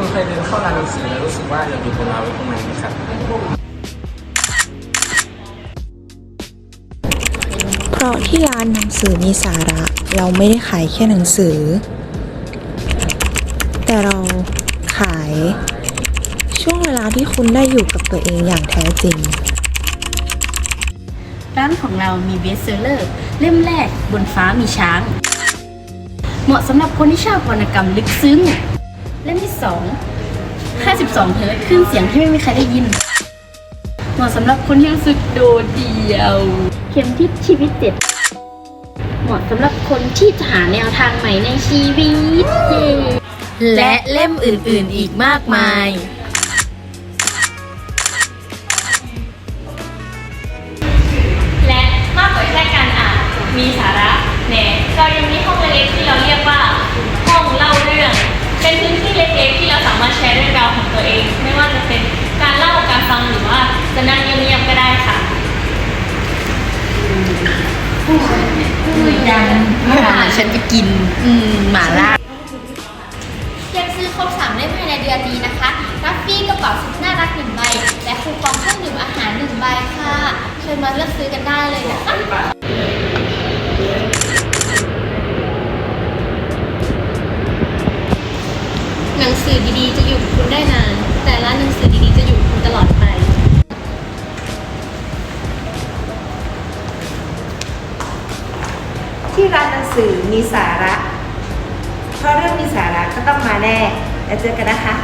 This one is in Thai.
คุณเคยเดินเข้าร้านหนังสือแล้วรู้สึกว่าอยากอยู่ตรงเราไว้ตรงไหนไหมครับ เพราะที่ร้านหนังสือมีสาระ เราไม่ได้ขายแค่หนังสือ แต่เราขายช่วงเวลาที่คุณได้อยู่กับตัวเองอย่างแท้จริง ร้านของเรามีเบสเซอร์เลอร์เล่มแรกบนฟ้ามีช้าง เหมาะสำหรับคนที่ชอบวรรณกรรมลึกซึ้ง เล่มที่2 52เฮิร์ตซ์ขึ้นเสียงที่ไม่มีใครได้ยิน เหมาะสำหรับคนที่รู้สึกโดดเดี่ยว เข็มทิศชีวิตเจ็ดเหมาะสำหรับคนที่จะหาแนวทางใหม่ในชีวิตเย้และเล่มอื่นๆอีกมากมาย และมากกว่าแค่การอ่านมีสาระแหนเรายังมีห้องเล็กๆที่เราเรียกว่าห้องเล่า จะนั่งเงียบๆก็ได้ค่ะยังไม่หาฉันไปกิน อืมหมาล่าเพียงซื้อครบ3เล่มภายในเดือนนี้นะคะ รับฟรีกระเป๋าสุดน่ารักหนึ่งใบ และคูปองเครื่องดื่มอาหารหนึ่งใบค่ะ เชิญมาเลือกซื้อกันได้เลยนะคะหนังสือดีๆจะอยู่กับคุณได้นาน ที่ร้านหนังสือมีสาระ เพราะเรื่องมีสาระก็ต้องมาแน่ แล้วเจอกันนะคะ